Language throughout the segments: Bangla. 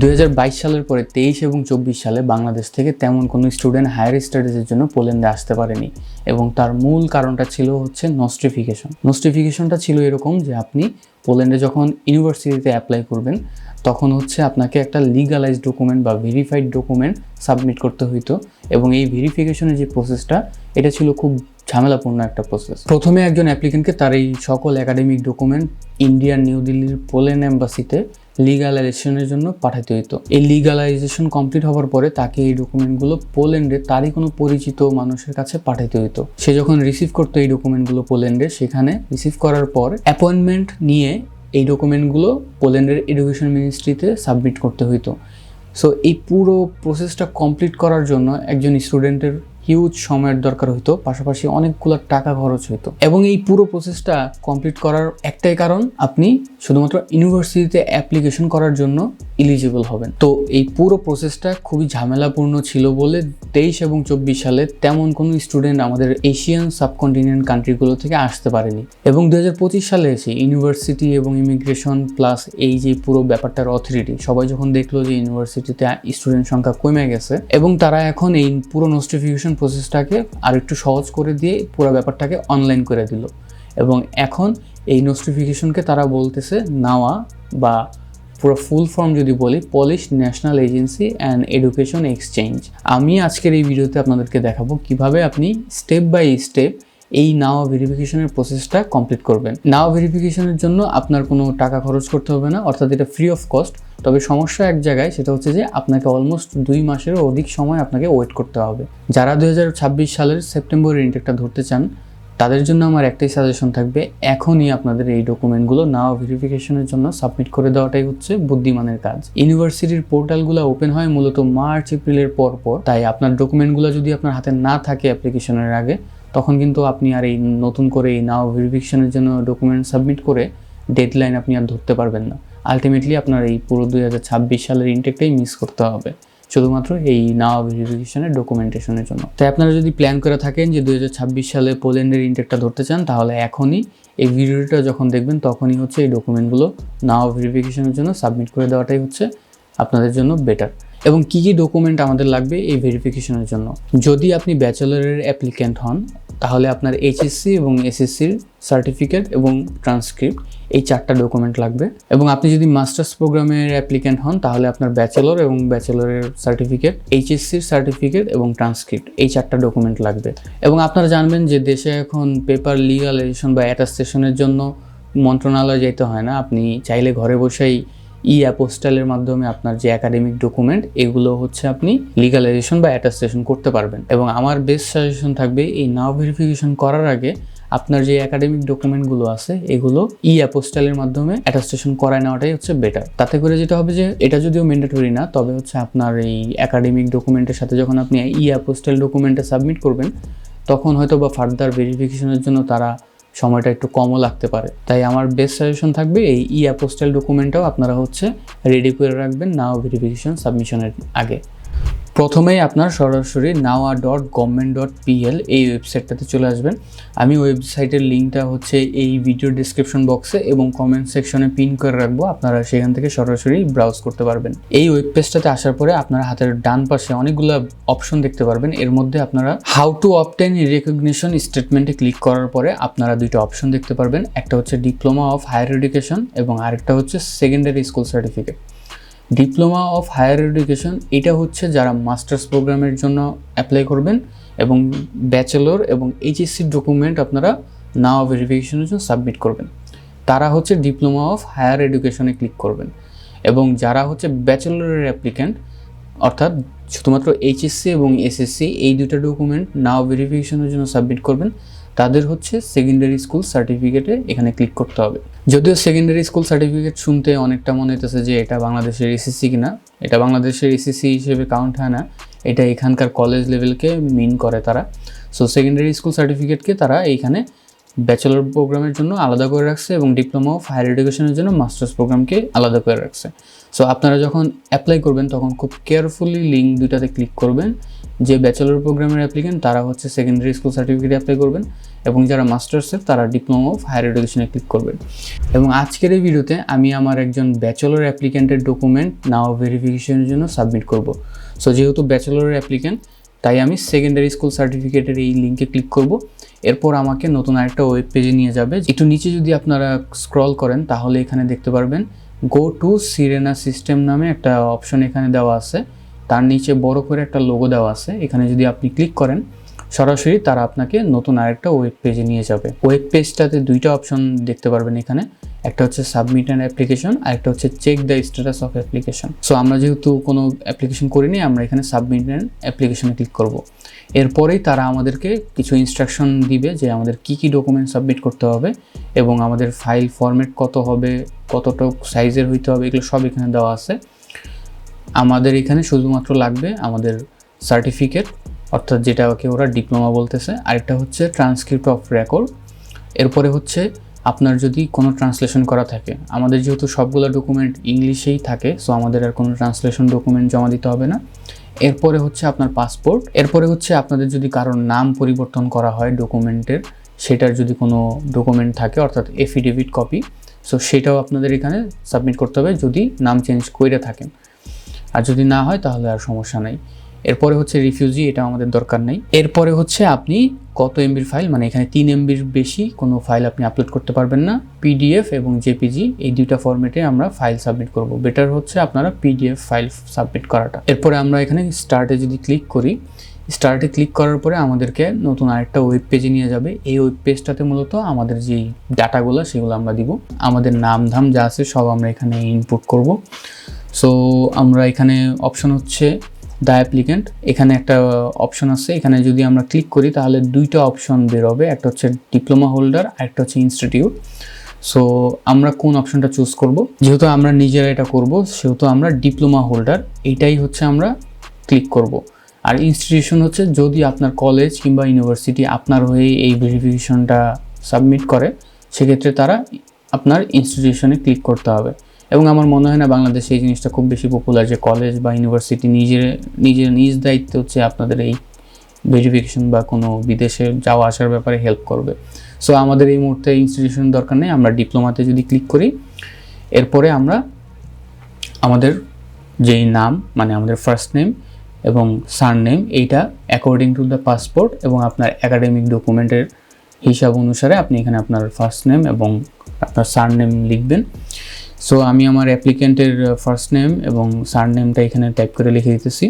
দু হাজার বাইশ সালের পরে তেইশ এবং চব্বিশ সালে বাংলাদেশ থেকে তেমন কোনো স্টুডেন্ট হায়ার স্টাডিজের জন্য পোল্যান্ডে আসতে পারেনি। এবং তার মূল কারণটা ছিল হচ্ছে নস্টিফিকেশন নস্টিফিকেশনটা ছিল এরকম যে আপনি পোল্যান্ডে যখন ইউনিভার্সিটিতে অ্যাপ্লাই করবেন, তখন হচ্ছে আপনাকে একটা লিগালাইজ ডকুমেন্ট বা ভেরিফাইড ডকুমেন্ট সাবমিট করতে হইতো। এবং এই ভেরিফিকেশনের যে প্রসেসটা এটা ছিল খুব ঝামেলাপূর্ণ একটা প্রসেস প্রথমে একজন অ্যাপ্লিকেন্টকে তার এই সকল একাডেমিক ডকুমেন্ট ইন্ডিয়ার নিউ দিল্লির পোল্যান্ড এম্বাসিতে লিগালাইজেশনের জন্য পাঠাতে হইতো। এই লিগালাইজেশন কমপ্লিট হওয়ার পরে তাকে এই ডকুমেন্টগুলো পোল্যান্ডে তারই কোনো পরিচিত মানুষের কাছে পাঠাতে হইতো। সে যখন রিসিভ করতো এই ডকুমেন্টগুলো পোল্যান্ডে সেখানে রিসিভ করার পর অ্যাপয়েন্টমেন্ট নিয়ে এই ডকুমেন্টগুলো পোল্যান্ডের এডুকেশন মিনিস্ট্রিতে সাবমিট করতে হইতো। সো এই পুরো প্রসেসটা কমপ্লিট করার জন্য একজন স্টুডেন্টের হিউজ সময়ের দরকার হইতো, পাশাপাশি অনেকগুলো টাকা খরচ হইতো। এবং এই পুরো প্রসেসটা কমপ্লিট করার একটাই কারণ, আপনি শুধুমাত্র ইউনিভার্সিটিতে অ্যাপ্লিকেশন করার জন্য ইলিজিবল হবেন। তো এই পুরো প্রসেসটা খুবই ঝামেলাপূর্ণ ছিল বলে তেইশ এবং চব্বিশ সালে তেমন কোনো স্টুডেন্ট আমাদের এশিয়ান সাবকন্টিনেন্ট কান্ট্রিগুলো থেকে আসতে পারেনি। এবং দু হাজার পঁচিশ সালে এসে ইউনিভার্সিটি এবং ইমিগ্রেশন প্লাস এই যে পুরো ব্যাপারটার অথরিটি সবাই যখন দেখল যে ইউনিভার্সিটিতে স্টুডেন্ট সংখ্যা কমে গেছে, এবং তারা এখন এই পুরো নোটিফিকেশন প্রসেসটাকে আর একটু সহজ করে দিয়ে পুরো ব্যাপারটাকে অনলাইন করে দিল। এবং এখন এই নোটিফিকেশনকে তারা বলতেছে নাওয়া বা পুরো ফুল ফর্ম যদি বলি Polish national agency and education exchange আমি আজকের এই ভিডিওতে আপনাদেরকে দেখাবো কীভাবে আপনি স্টেপ বাই স্টেপ এই নাও ভেরিফিকেশনের প্রসেসটা কমপ্লিট করবেন। নাও ভেরিফিকেশনের জন্য আপনার কোনো টাকা খরচ করতে হবে না, অর্থাৎ এটা ফ্রি অফ কস্ট তবে সমস্যা এক জায়গায়, সেটা হচ্ছে যে আপনাকে অলমোস্ট দুই মাসেরও অধিক সময় আপনাকে ওয়েট করতে হবে। যারা দুই হাজার ছাব্বিশ সালের সেপ্টেম্বরের ইনটেকটা ধরতে চান, তাদের জন্য আমার একটাই সাজেশন থাকবে, এখনই আপনাদের এই ডকুমেন্টগুলো নাওয়া ভেরিফিকেশনের জন্য সাবমিট করে দেওয়াটাই হচ্ছে বুদ্ধিমানের কাজ। ইউনিভার্সিটির পোর্টালগুলো ওপেন হয় মূলত মার্চ, এপ্রিলের পর পর, তাই আপনার ডকুমেন্টগুলো যদি আপনার হাতে না থাকে অ্যাপ্লিকেশনের আগে তখন কিন্তু আপনি আর এই নতুন করে এই নাও ভেরিফিকেশনের জন্য ডকুমেন্ট সাবমিট করে ডেডলাইন আপনি আর ধরতে পারবেন না। আলটিমেটলি আপনার এই পুরো দুই হাজার ছাব্বিশ সালের ইনটেকটাই মিস করতে হবে, শুধুমাত্র এই নাওয়া ভেরিফিকেশনের ডকুমেন্টেশনের জন্য। তাই আপনারা যদি প্ল্যান করে থাকেন যে দুই হাজার ছাব্বিশ সালে পোল্যান্ডের ইনটেকটা ধরতে চান, তাহলে এখনই এই ভিডিওটা যখন দেখবেন, তখনই হচ্ছে এই ডকুমেন্টগুলো নাওয়া ভেরিফিকেশনের জন্য সাবমিট করে দেওয়াটাই হচ্ছে আপনাদের জন্য বেটার। এবং কী কী ডকুমেন্ট আমাদের লাগবে এই ভেরিফিকেশনের জন্য? যদি আপনি ব্যাচেলরের অ্যাপ্লিক্যান্ট হন তাহলে আপনার এইচএসসি এবং এসএসসির সার্টিফিকেট এবং ট্রান্সক্রিপ্ট এই চারটা ডকুমেন্ট লাগবে। এবং আপনি যদি মাস্টার্স প্রোগ্রামের অ্যাপ্লিক্যান্ট হন, তাহলে আপনার ব্যাচেলর এবং ব্যাচেলরের সার্টিফিকেট এইচএসসির সার্টিফিকেট এবং ট্রান্সক্রিপ্ট এই চারটা ডকুমেন্ট লাগবে। এবং আপনারা জানবেন যে দেশে এখন পেপার লিগালাইজেশন বা অ্যাটাস্টেশনের জন্য মন্ত্রণালয় যেতে হয় না। আপনি চাইলে ঘরে বসেই ই অ্যাপোস্টাইলের মাধ্যমে আপনার যে একাডেমিক ডকুমেন্ট এগুলো হচ্ছে আপনি লিগালাইজেশন বা অ্যাটাস্টেশন করতে পারবেন। এবং আমার বেস্ট সাজেশন থাকবে, এই নাও ভেরিফিকেশন করার আগে আপনার যে একাডেমিক ডকুমেন্টগুলো আছে, এগুলো ই অ্যাপোস্টাইলের মাধ্যমে অ্যাটাস্টেশন করায় নেওয়াটাই হচ্ছে বেটার তাতে করে যেটা হবে যে, এটা যদিও ম্যান্ডেটরি না, তবে হচ্ছে আপনার এই একাডেমিক ডকুমেন্টের সাথে যখন আপনি ই অ্যাপোস্টাইল ডকুমেন্টটা সাবমিট করবেন, তখন হয়তো বা ফার্দার ভেরিফিকেশনের জন্য তারা সময়টা একটু কমও লাগতে পারে। তাই আমার বেস্ট সাজেশন থাকবে এই ই অ্যাপোস্টাইল ডকুমেন্টটাও আপনারা হচ্ছে রেডি করে রাখবেন নাও ভেরিফিকেশন সাবমিশনের আগে। প্রথমেই আপনার সরাসরি নাওয়া ডট গভর্নমেন্ট ডট পিএল এই ওয়েবসাইটটাতে চলে আসবেন। আমি ওয়েবসাইটের লিঙ্কটা হচ্ছে এই ভিডিও ডিসক্রিপশন বক্সে এবং কমেন্ট সেকশনে পিন করে রাখব। আপনারা সেখান থেকে সরাসরি ব্রাউজ করতে পারবেন। এই ওয়েব পেজটাতে আসার পরে আপনার হাতের ডান পাশে অনেকগুলো অপশন দেখতে পারবেন। এর মধ্যে আপনারা হাউ টু অবটেন রেকগনিশন স্টেটমেন্টে ক্লিক করার পরে আপনারা দুইটা অপশন দেখতে পারবেন। একটা হচ্ছে ডিপ্লোমা অফ হায়ার এডুকেশন এবং আরেকটা হচ্ছে secondary school certificate diploma of higher education এটা হচ্ছে যারা মাস্টার্স প্রোগ্রামের জন্য অ্যাপ্লাই করবেন এবং ব্যাচেলর এবং এইচএসসির ডকুমেন্ট আপনারা নাও ভেরিফিকেশনের জন্য সাবমিট করবেন। তারা হচ্ছে ডিপ্লোমা অফ হায়ার এডুকেশনে ক্লিক করবেন এবং যারা হচ্ছে ব্যাচেলরের অ্যাপ্লিক্যান্ট অর্থাৎ শুধুমাত্র এইচএসসি এবং এসএসসি এই দুটো ডকুমেন্ট নাও ভেরিফিকেশনের জন্য সাবমিট করবেন। তাদের হচ্ছে সেকেন্ডারি স্কুল সার্টিফিকেটে এখানে ক্লিক করতে হবে। যদিও সেকেন্ডারি স্কুল সার্টিফিকেট শুনতে অনেকটা মনে হইতেছে যে এটা বাংলাদেশের এসএসসি কিনা, এটা বাংলাদেশের এসএসসি হিসেবে কাউন্ট হয় না, এটা এখানকার কলেজ লেভেলকে মিন করে তারা। সো সেকেন্ডারি স্কুল সার্টিফিকেটকে তারা এইখানে ব্যাচেলর প্রোগ্রামের জন্য আলাদা করে রাখছে এবং ডিপ্লোমা অফ হায়ার এডুকেশনের জন্য মাস্টার্স প্রোগ্রামকে আলাদা করে রাখছে। সো আপনারা যখন অ্যাপ্লাই করবেন তখন খুব কেয়ারফুলি লিঙ্ক দুটাতে ক্লিক করবেন। যে ব্যাচেলর প্রোগ্রামের অ্যাপ্লিকেন্ট তারা হচ্ছে সেকেন্ডারি স্কুল সার্টিফিকেট অ্যাপ্লাই করবেন এবং যারা মাস্টার্সের তারা ডিপ্লোমা অফ হায়ার এডুকেশনে ক্লিক করবেন। এবং আজকের এই ভিডিওতে আমি আমার একজন ব্যাচেলর অ্যাপ্লিকেন্টের ডকুমেন্ট নাও ভেরিফিকেশনের জন্য সাবমিট করব। সো যেহেতু ব্যাচেলরের অ্যাপ্লিকেন্ট তাই আমি সেকেন্ডারি স্কুল সার্টিফিকেটের এই লিঙ্কে ক্লিক করব। এরপর আমাকে নতুন আরেকটা ওয়েব পেজে নিয়ে যাবে। একটু নিচে যদি আপনারা স্ক্রল করেন, তাহলে এখানে দেখতে পারবেন গো টু সিরেনা সিস্টেম নামে একটা অপশন এখানে দেওয়া আছে। তার নিচে বড় করে একটা লোগো দেওয়া আছে। এখানে যদি আপনি ক্লিক করেন, সরাসরি তারা আপনাকে নতুন আরেকটা ওয়েব পেজে নিয়ে যাবে। ওয়েব পেজটাতে দুইটা অপশন দেখতে পারবেন এখানে। একটা হচ্ছে সাবমিট অ্যান্ড অ্যাপ্লিকেশন আর একটা হচ্ছে check the status of application so আমরা যেহেতু কোনো অ্যাপ্লিকেশন করিনি, আমরা এখানে সাবমিট অ্যান্ড অ্যাপ্লিকেশনে ক্লিক করব। এরপরেই তারা আমাদেরকে কিছু ইনস্ট্রাকশন দিবে যে আমাদের কি কি ডকুমেন্ট সাবমিট করতে হবে এবং আমাদের ফাইল ফরম্যাট কত হবে কতটা সাইজের হইতে হবে, এগুলো সব এখানে দেওয়া আছে। আমাদের এখানে শুধুমাত্র লাগবে আমাদের সার্টিফিকেট অর্থাৎ যেটাকে ওরা ডিপ্লোমা বলতেছে। আরেকটা হচ্ছে ট্রান্সক্রিপ্ট অফ রেকর্ড এরপরে হচ্ছে আপনার যদি কোনো ট্রান্সলেশন করা থাকে, আমাদের যেহেতু সবগুলো ডকুমেন্ট ইংলিশেই থাকে সো আমাদের আর কোনো ট্রান্সলেশন ডকুমেন্ট জমা দিতে হবে না। এরপরে হচ্ছে আপনার পাসপোর্ট এরপরে হচ্ছে আপনাদের যদি কারোর নাম পরিবর্তন করা হয় ডকুমেন্টের সেটার যদি কোনো ডকুমেন্ট থাকে, অর্থাৎ এফিডেভিট কপি সো সেটাও আপনাদের এখানে সাবমিট করতে হবে। যদি নাম চেঞ্জ করে থাকেন আর যদি না হয় তাহলে আর সমস্যা নাই। এরপরে হচ্ছে রিফিউজি এটা আমাদের দরকার নেই। এরপরে হচ্ছে আপনি কত এমবির ফাইল মানে এখানে তিন এমবির বেশি কোনো ফাইল আপনি আপলোড করতে পারবেন না। পিডিএফ এবং জেপিজি এই দুইটা ফরম্যাটে আমরা ফাইল সাবমিট করব। বেটার হচ্ছে আপনারা পিডিএফ ফাইল সাবমিট করাটা। এরপরে আমরা এখানে স্টার্টে যদি ক্লিক করি স্টার্টে ক্লিক করার পরে আমাদেরকে নতুন আরেকটা ওয়েব পেজে নিয়ে যাবে। এই ওয়েব পেজটাতে মূলত আমাদের যেই ডাটাগুলো সেগুলো আমরা দিব। আমাদের নাম ধাম যা আছে সব আমরা এখানে ইনপুট করব। সো আমরা এখানে অপশন হচ্ছে দ্য অ্যাপ্লিকেন্ট এখানে একটা অপশন আছে। এখানে যদি আমরা ক্লিক করি, তাহলে দুইটা অপশন বেরোবে। একটা হচ্ছে ডিপ্লোমা হোল্ডার আর একটা হচ্ছে ইনস্টিটিউট সো আমরা কোন অপশনটা চুজ করব? যেহেতু আমরা নিজেরা এটা করব, সেহেতু আমরা ডিপ্লোমা হোল্ডার এইটাই হচ্ছে আমরা ক্লিক করব। আর ইনস্টিটিউশন হচ্ছে যদি আপনার কলেজ কিংবা ইউনিভার্সিটি আপনার হয়ে এই ভেরিফিকেশনটা সাবমিট করে, সেক্ষেত্রে তারা আপনার ইনস্টিটিউশনে ক্লিক করতে হবে। এবং আমার মনে হয় না বাংলাদেশে এই জিনিসটা খুব বেশি পপুলার যে কলেজ বা ইউনিভার্সিটি নিজের নিজের নিজ দায়িত্ব হচ্ছে আপনাদের এই ভেরিফিকেশন বা কোনো বিদেশে যাওয়া আসার ব্যাপারে হেল্প করবে। সো আমাদের এই মুহূর্তে ইনস্টিটিউশন দরকার নেই, আমরা ডিপ্লোমাতে যদি ক্লিক করি, এরপরে আমরা আমাদের যেই নাম মানে আমাদের ফার্স্ট নেম এবং সার নেম এইটা অ্যাকর্ডিং টু দ্য পাসপোর্ট এবং আপনার একাডেমিক ডকুমেন্টের হিসাব অনুসারে আপনি এখানে আপনার ফার্স্ট নেম এবং আপনার সার নেম লিখবেন। সো আমি আমার অ্যাপ্লিকেন্টের ফার্স্ট নেম এবং সার নেমটা এখানে টাইপ করে লিখে দিতেছি।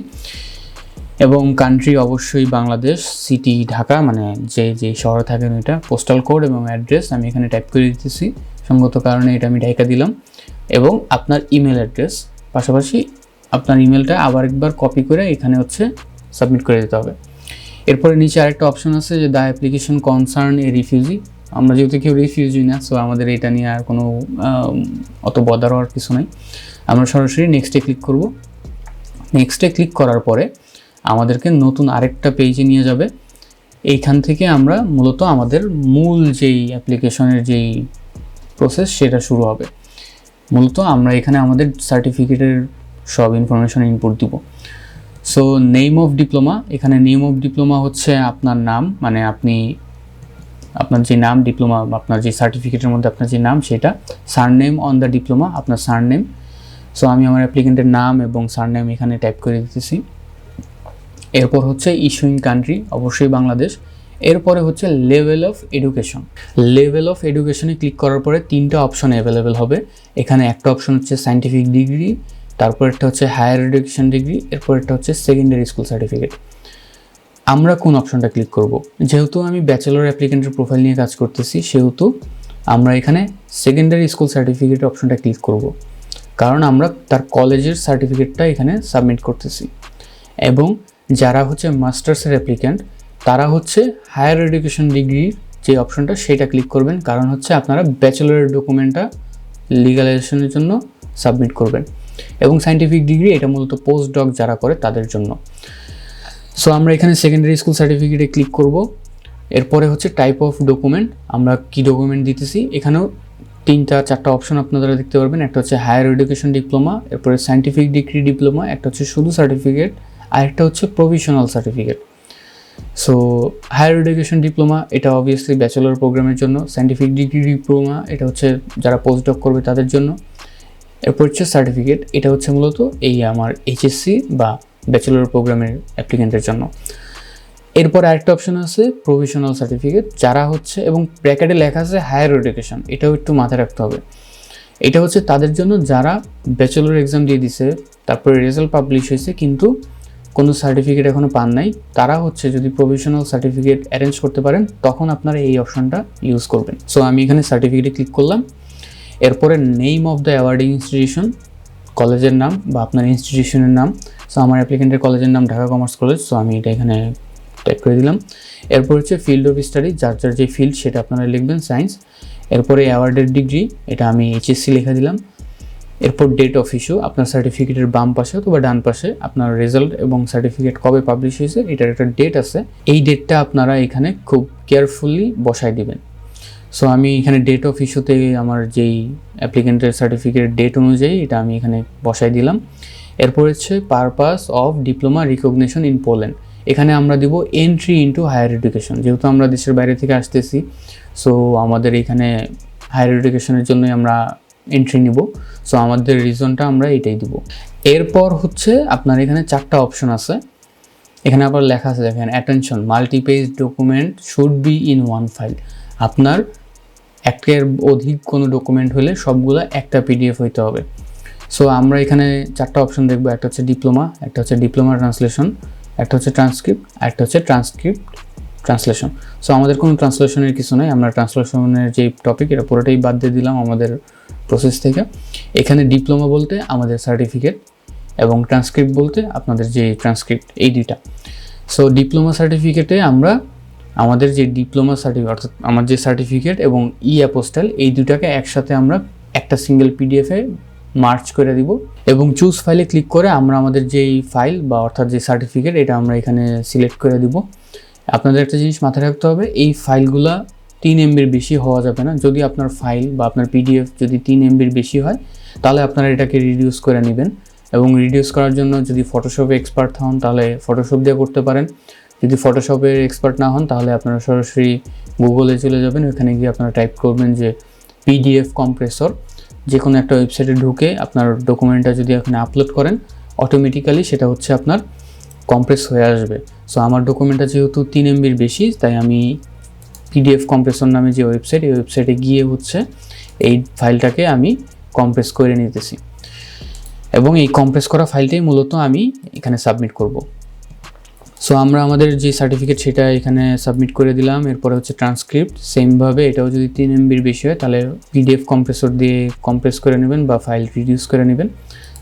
এবং কান্ট্রি অবশ্যই বাংলাদেশ সিটি ঢাকা মানে যে যে শহরে থাকেন এটা পোস্টাল কোড এবং অ্যাড্রেস আমি এখানে টাইপ করে দিতেছি। সঙ্গত কারণে এটা আমি ঢাকা দিলাম। এবং আপনার ইমেল অ্যাড্রেস পাশাপাশি আপনার ইমেলটা আবার একবার কপি করে এখানে হচ্ছে সাবমিট করে দিতে হবে। এরপরে নিচে আরেকটা অপশন আছে যে the application concern a refugee আমরা যেহেতু কেউ রিফিউজি না সো আমাদের এটা নিয়ে আর কোনো অত বদার হওয়ার কিছু নাই। আমরা সরাসরি নেক্সটে ক্লিক করব। নেক্সটে ক্লিক করার পরে আমাদেরকে নতুন আরেকটা পেজে নিয়ে যাবে। এইখান থেকে আমরা মূলত আমাদের মূল যেই অ্যাপ্লিকেশনের যেই প্রসেস সেটা শুরু হবে। মূলত আমরা এখানে আমাদের সার্টিফিকেটের সব ইনফরমেশন ইনপুট দিব। সো নেম অফ ডিপ্লোমা এখানে নেম অফ ডিপ্লোমা হচ্ছে আপনার নাম মানে আপনি আপনার যে নাম ডিপ্লোমা আপনার যে সার্টিফিকেটের মধ্যে আপনার যে নাম, সেটা সারনেম অন দ্য ডিপ্লোমা আপনার সারনেম সো আমি আমার অ্যাপ্লিকেন্টের নাম এবং সারনেম এখানে টাইপ করে দিতেছি। এরপর হচ্ছে ইস্যুইং কান্ট্রি অবশ্যই বাংলাদেশ। এরপরে হচ্ছে level of education level of এডুকেশনে click করার পরে তিনটা অপশন অ্যাভেলেবেল হবে। এখানে একটা অপশন হচ্ছে সাইন্টিফিক ডিগ্রি তারপর একটা হচ্ছে হায়ার এডুকেশন ডিগ্রি এরপর একটা হচ্ছে সেকেন্ডারি স্কুল সার্টিফিকেট আমরা কোন অপশনটা ক্লিক করব? যেহেতু আমি ব্যাচেলর অ্যাপ্লিকেন্টের প্রোফাইল নিয়ে কাজ করতেছি, সেহেতু আমরা এখানে সেকেন্ডারি স্কুল সার্টিফিকেট অপশনটা ক্লিক করব। কারণ আমরা তার কলেজের সার্টিফিকেটটা এখানে সাবমিট করতেছি। এবং যারা হচ্ছে মাস্টার্সের অ্যাপ্লিক্যান্ট তারা হচ্ছে হায়ার এডুকেশন ডিগ্রির যে অপশনটা সেটা ক্লিক করবেন। কারণ হচ্ছে আপনারা ব্যাচেলরের ডকুমেন্টটা লিগালাইজেশনের জন্য সাবমিট করবেন। এবং সাইন্টিফিক ডিগ্রি এটা মূলত পোস্ট ডক যারা করে, তাদের জন্য। সো আমরা এখানে সেকেন্ডারি স্কুল সার্টিফিকেটে ক্লিক করব। এরপরে হচ্ছে টাইপ অফ ডকুমেন্ট আমরা কি ডকুমেন্ট দিতেছি? এখানেও তিনটা, চারটা অপশন আপনারা দেখতে পারবেন। একটা হচ্ছে হায়ার এডুকেশন ডিপ্লোমা এরপরে সায়েন্টিফিক ডিগ্রি ডিপ্লোমা একটা হচ্ছে শুধু সার্টিফিকেট আর একটা হচ্ছে provisional certificate so higher education diploma এটা অবভিয়াসলি ব্যাচেলর প্রোগ্রামের জন্য। সায়েন্টিফিক ডিগ্রি ডিপ্লোমা এটা হচ্ছে যারা পোস্ট ডক করবে তাদের জন্য। এরপর হচ্ছে সার্টিফিকেট এটা হচ্ছে মূলত এই আমার এইচএসসি বা ব্যাচেলর প্রোগ্রামের অ্যাপ্লিকেন্টের জন্য। এরপর আরেকটা অপশন আছে প্রভিশনাল সার্টিফিকেট যারা হচ্ছে, এবং ব্র্যাকেটে লেখা আছে হায়ার এডুকেশন এটাও একটু মাথায় রাখতে হবে। এটা হচ্ছে তাদের জন্য যারা ব্যাচেলর এক্সাম দিয়ে দিছে, তারপরে রেজাল্ট পাবলিশ হয়েছে, কিন্তু কোনো সার্টিফিকেট এখনও পান নাই, তারা হচ্ছে যদি প্রভিশনাল সার্টিফিকেট অ্যারেঞ্জ করতে পারেন, তখন আপনারা এই অপশনটা ইউজ করবেন। সো আমি এখানে সার্টিফিকেটে ক্লিক করলাম। এরপরে name of the awarding institution কলেজের নাম বা আপনার ইনস্টিটিউশনের নাম। সো আমার অ্যাপ্লিকেন্টের কলেজের নাম ঢাকা কমার্স কলেজ সো আমি এটা এখানে টাইপ করে দিলাম। এরপর হচ্ছে ফিল্ড অফ স্টাডি যার যার যে ফিল্ড সেটা আপনারা লিখবেন সায়েন্স এরপরে অ্যাওয়ার্ডের ডিগ্রি এটা আমি এইচএসসি লেখা দিলাম। এরপর ডেট অফ ইস্যু আপনার সার্টিফিকেটের বাম পাশে অথবা ডান পাশে আপনার রেজাল্ট এবং সার্টিফিকেট কবে পাবলিশ হয়েছে, এটার একটা ডেট আছে। এই ডেটটা আপনারা এখানে খুব কেয়ারফুলি বসায় দিবেন। সো আমি এখানে ডেট অফ ইস্যুতে আমার যেই অ্যাপ্লিকেন্টের সার্টিফিকেট ডেট অনুযায়ী এটা আমি এখানে বসাই দিলাম। এরপর হচ্ছে purpose of diploma recognition in Poland এখানে আমরা দিব এন্ট্রি ইনটু হায়ার এডুকেশন যেহেতু আমরা দেশের বাইরে থেকে আসতেছি সো আমাদের এখানে হায়ার এডুকেশনের জন্যই আমরা এন্ট্রি নিব। সো আমাদের রিজনটা আমরা এটাই দিব। এরপর হচ্ছে আপনার এখানে চারটা অপশন আছে। এখানে আবার লেখা আছে দেখেন attention multipage document should be in one file আপনার একটার অধিক কোনো ডকুমেন্ট হলে সবগুলো একটা পিডিএফ হইতে হবে। সো আমরা এখানে চারটা অপশন দেখব, একটা হচ্ছে ডিপ্লোমা একটা হচ্ছে ডিপ্লোমা ট্রান্সলেশন একটা হচ্ছে ট্রান্সক্রিপ্ট একটা হচ্ছে ট্রান্সক্রিপ্ট ট্রান্সলেশন সো আমাদের কোনো ট্রান্সলেশনের কিছু নেই, আমরা ট্রান্সলেশনের যে টপিক এটা পুরোটাই বাদ দিয়ে দিলাম আমাদের প্রসেস থেকে। এখানে ডিপ্লোমা বলতে আমাদের সার্টিফিকেট এবং ট্রান্সক্রিপ্ট বলতে আপনাদের যে ট্রান্সক্রিপ্ট এই দুইটা। সো ডিপ্লোমা সার্টিফিকেটে আমরা আমাদের যে ডিপ্লোমা সার্টিফিকেট অর্থাৎ আমার যে সার্টিফিকেট এবং ই অ্যাপোস্টাল এই দুটাকে একসাথে আমরা একটা সিঙ্গেল পিডিএফে মার্চ করে দিব এবং চুজ ফাইলে ক্লিক করে আমরা আমাদের যেই ফাইল বা অর্থাৎ যে সার্টিফিকেট এটা আমরা এখানে সিলেক্ট করে দিব। আপনাদের একটা জিনিস মাথায় রাখতে হবে, এই ফাইলগুলা তিন এমবির বেশি হওয়া যাবে না। যদি আপনার ফাইল বা আপনার পিডিএফ যদি তিন এমবির বেশি হয়, তাহলে আপনারা এটাকে রিডিউস করে নেবেন। এবং রিডিউস করার জন্য যদি ফটোশপে এক্সপার্ট হন, তাহলে ফটোশপ দিয়ে করতে পারেন। যদি ফটোশপের এক্সপার্ট না হন, তাহলে আপনারা সরাসরি গুগলে চলে যাবেন। ওখানে গিয়ে আপনারা টাইপ করবেন যে পিডিএফ কম্প্রেসর যে কোনো একটা ওয়েবসাইটে ঢুকে আপনার ডকুমেন্টটা যদি এখানে আপলোড করেন অটোমেটিক্যালি সেটা হচ্ছে আপনার কম্প্রেস হয়ে আসবে। সো আমার ডকুমেন্টটা যেহেতু তিন এমবির বেশি, তাই আমি পিডিএফ কম্প্রেসর নামে যে ওয়েবসাইট এই ওয়েবসাইটে গিয়ে হচ্ছে এই ফাইলটাকে আমি কম্প্রেস করে নিতেছি। এবং এই কম্প্রেস করা ফাইলটাই মূলত আমি এখানে সাবমিট করব। সো আমরা আমাদের যে সার্টিফিকেট সেটা এখানে সাবমিট করে দিলাম, এরপরে হচ্ছে ট্রান্সক্রিপ্ট সেমভাবে এটাও যদি তিন এমবির বেশি হয়, তাহলে পিডিএফ কম্প্রেসর দিয়ে কম্প্রেস করে নেবেন বা ফাইল রিডিউস করে নেবেন।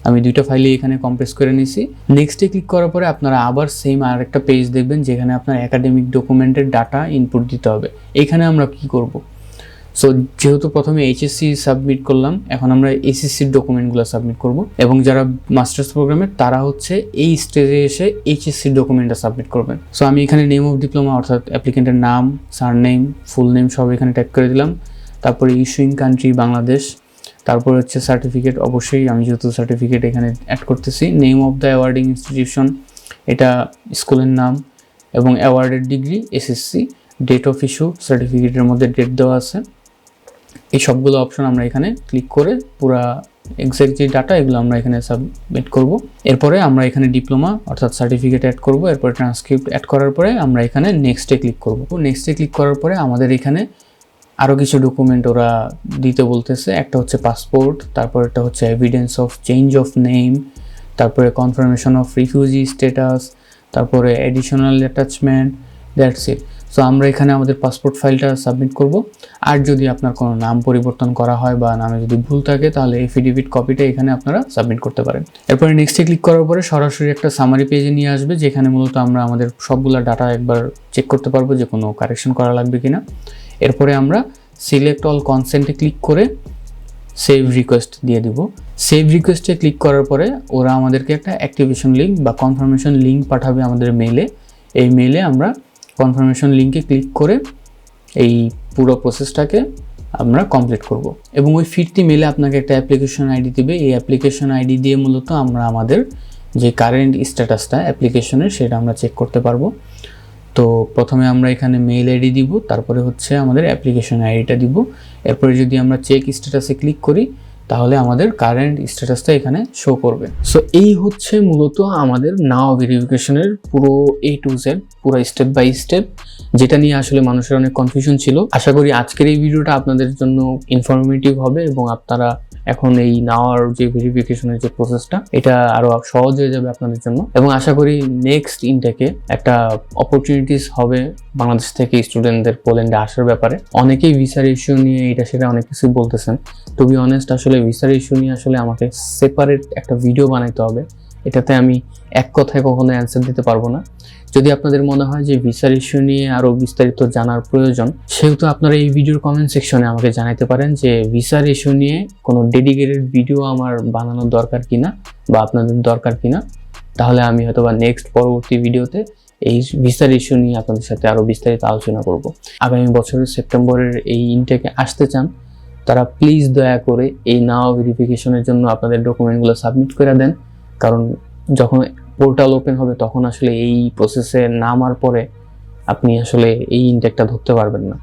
আমি দুইটা ফাইলই এখানে কম্প্রেস করে নিয়েছি। নেক্সটে ক্লিক করার পরে আপনারা আবার সেম আর একটা পেজ দেখবেন, যেখানে আপনার একাডেমিক ডকুমেন্টের ডাটা ইনপুট দিতে হবে। এখানে আমরা কি করব? সো যেহেতু প্রথমে এইচএসসি সাবমিট করলাম, এখন আমরা এসএসসির ডকুমেন্টগুলো সাবমিট করব। এবং যারা মাস্টার্স প্রোগ্রামের তারা হচ্ছে এই স্টেজে এসে এইচএসসির ডকুমেন্টটা সাবমিট করবেন। সো আমি এখানে নেম অফ ডিপ্লোমা অর্থাৎ অ্যাপ্লিকেন্টের নাম সার নেম ফুল নেম সব এখানে টাইপ করে দিলাম। তারপরে ইস্যুইং কান্ট্রি বাংলাদেশ তারপর হচ্ছে সার্টিফিকেট অবশ্যই আমি যেহেতু সার্টিফিকেট এখানে অ্যাড করতেছি। Name of the awarding institution এটা স্কুলের নাম এবং অ্যাওয়ার্ডের degree SSC date of issue সার্টিফিকেটের মধ্যে ডেট দেওয়া আছে। এই সবগুলো অপশন আমরা এখানে ক্লিক করে পুরা এক্সাক্ট যে ডাটা এগুলো আমরা এখানে সাবমিট করব। এরপরে আমরা এখানে ডিপ্লোমা অর্থাৎ সার্টিফিকেট অ্যাড করব। এরপরে ট্রান্সক্রিপ্ট অ্যাড করার পরে আমরা এখানে নেক্সটে ক্লিক করব। নেক্সটে ক্লিক করার পরে আমাদের এখানে আরও কিছু ডকুমেন্ট ওরা দিতে বলতেছে। একটা হচ্ছে পাসপোর্ট তারপর একটা হচ্ছে evidence of change of name তারপরে কনফার্মেশন অফ রিফিউজি স্ট্যাটাস তারপরে additional attachment that's it so আমরা এখানে আমাদের পাসপোর্ট ফাইলটা সাবমিট করব। আর যদি আপনার কোনো নাম পরিবর্তন করা হয় বা নামে যদি ভুল থাকে, তাহলে এফিডেভিট কপিটা এখানে আপনারা সাবমিট করতে পারেন। এরপরে নেক্সটে ক্লিক করার পরে সরাসরি একটা সামারি পেজে নিয়ে আসবে, যেখানে মূলত আমরা আমাদের সবগুলা ডাটা একবার চেক করতে পারব যে কোনো কারেকশন করা লাগবে কি না এরপরে আমরা সিলেক্ট অল কনসেন্টে ক্লিক করে সেভ রিকোয়েস্ট দিয়ে দিব। সেভ রিকোয়েস্টে ক্লিক করার পরে ওরা আমাদেরকে একটা অ্যাক্টিভেশন লিঙ্ক বা কনফার্মেশন লিঙ্ক পাঠাবে আমাদের মেলে এই মেলে আমরা কনফার্মেশন লিঙ্কে ক্লিক করে এই পুরো প্রসেসটাকে আমরা কমপ্লিট করব। এবং ওই ফিরতি মেলে আপনাকে একটা অ্যাপ্লিকেশন আইডি দেবে। এই অ্যাপ্লিকেশন আইডি দিয়ে মূলত আমরা আমাদের যে কারেন্ট স্ট্যাটাসটা অ্যাপ্লিকেশনের সেটা আমরা চেক করতে পারব। তো প্রথমে আমরা এখানে মেইল আইডি দিব, তারপরে হচ্ছে আমাদের অ্যাপ্লিকেশন আইডিটা দিব। এরপরে যদি আমরা চেক স্ট্যাটাসে ক্লিক করি আমাদের কারেন্ট স্ট্যাটাসটা এখানে শো করবে। সো এই হচ্ছে মূলত আমাদের নাও ভেরিফিকেশনের পুরো এ টু জেড পুরো স্টেপ বাই স্টেপ যেটা নিয়ে আসলে মানুষের অনেক কনফিউশন ছিল। আশা করি আজকের এই ভিডিওটা আপনাদের জন্য ইনফরমেটিভ হবে এবং আপনারা এখন এই নেওয়ার যে ভেরিফিকেশনের যে প্রসেসটা এটা আরও সহজ হয়ে যাবে আপনাদের জন্য। এবং আশা করি নেক্সট ইনটেকে একটা অপরচুনিটিস হবে বাংলাদেশ থেকে স্টুডেন্টদের পোল্যান্ডে আসার ব্যাপারে। অনেকেই ভিসার ইস্যু নিয়ে এটা সেটা অনেক কিছু বলতেছেন। টু বি অনেস্ট আসলে ভিসার ইস্যু নিয়ে আসলে আমাকে সেপারেট একটা ভিডিও বানাইতে হবে। এটাতে আমি এক কথায় কখনো অ্যান্সার দিতে পারব না। যদি আপনাদের মনে হয় যে ভিসার ইস্যু নিয়ে আরও বিস্তারিত জানার প্রয়োজন, সেহেতু আপনারা এই ভিডিওর কমেন্ট সেকশনে আমাকে জানাতে পারেন যে ভিসার ইস্যু নিয়ে কোনো ডেডিকেটেড ভিডিও আমার বানানোর দরকার কিনা বা আপনাদের দরকার কিনা। তাহলে আমি হয়তো বা নেক্সট পরবর্তী ভিডিওতে এই ভিসার ইস্যু নিয়ে আপনাদের সাথে আরও বিস্তারিত আলোচনা করব। আগামী বছরের সেপ্টেম্বরের এই ইনটেকে আসতে চান, তারা প্লিজ দয়া করে এই নাও ভেরিফিকেশনের জন্য আপনাদের ডকুমেন্টগুলো সাবমিট করে দেন। কারণ যখন পোর্টাল ওপেন হবে, তখন আসলে এই প্রসেসে নামার পরে আপনি আসলে এই ইনটেকটা ধরতে পারবেন না।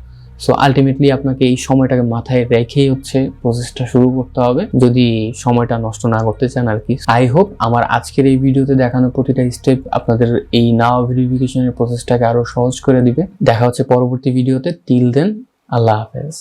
সো আলটিমেটলি আপনাকে এই সময়টাকে মাথায় রেখেই হচ্ছে প্রসেসটা শুরু করতে হবে। যদি সময়টা নষ্ট না করতে চান আর কি। আই হোপ আমার আজকের এই ভিডিওতে দেখানো প্রতিটা স্টেপ আপনাদের এই নাও ভেরিফিকেশনের প্রসেসটাকে আরও সহজ করে দিবে। দেখা হচ্ছে পরবর্তী ভিডিওতে। তিল দেন আল্লাহ হাফেজ।